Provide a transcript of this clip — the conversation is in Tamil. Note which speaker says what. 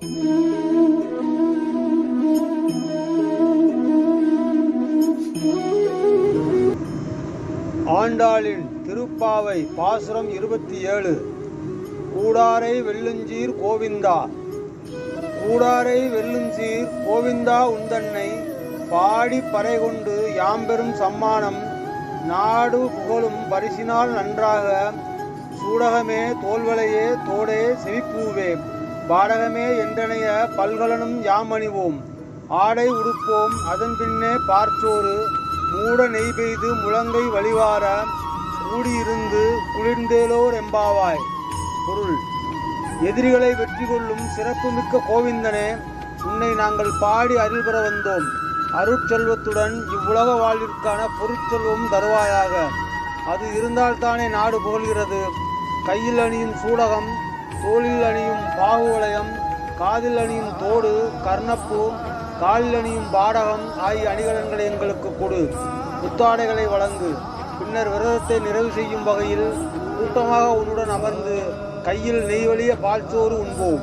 Speaker 1: ஆண்டாளின் திருப்பாவை பாசுரம் இருபத்தி ஏழு. கூடாரை வெள்ளுஞ்சீர் கோவிந்தா. கூடாரை வெள்ளுஞ்சீர் கோவிந்தா உந்தன்னை பாடி பறை கொண்டு யாம்பெரும் சம்மானம் நாடு புகழும் பரிசினால் நன்றாக சூடகமே தோல்வலையே தோடே செவிப்பூவே. பாடகமே என்றனைய பல்கலனும் யாமணிவோம். ஆடை உடுப்போம் அதன் பின்னே பார்ச்சோறு. மூட நெய் பெய்து முழங்கை வழிவார கூடியிருந்து குளிர்ந்தேலோர் எம்பாவாய். பொருள். எதிரிகளை வெற்றி கொள்ளும் சிறப்புமிக்க கோவிந்தனே உன்னை நாங்கள் பாடி அருள் பெற வந்தோம். அருட்செல்வத்துடன் இவ்வுலக வாழ்விற்கான பொருட்செல்வம் தருவாயாக. அது இருந்தால்தானே நாடு புகழ்கிறது. கையில் அணியும் சூடகம் தோளில் அணியும் பாகுவலயம் காதில் அணியும் தோடு கர்ணப்பூ காலில் அணியும் பாடகம் ஆகிய அணிகலன்களை எங்களுக்கு கொடு. புத்தாடைகளை வழங்கு. பின்னர் விரதத்தை நிறைவு செய்யும் வகையில் கூட்டமாக உன்னுடன் அமர்ந்து கையில் நெய் வழிய பால்சோறு உண்போம்.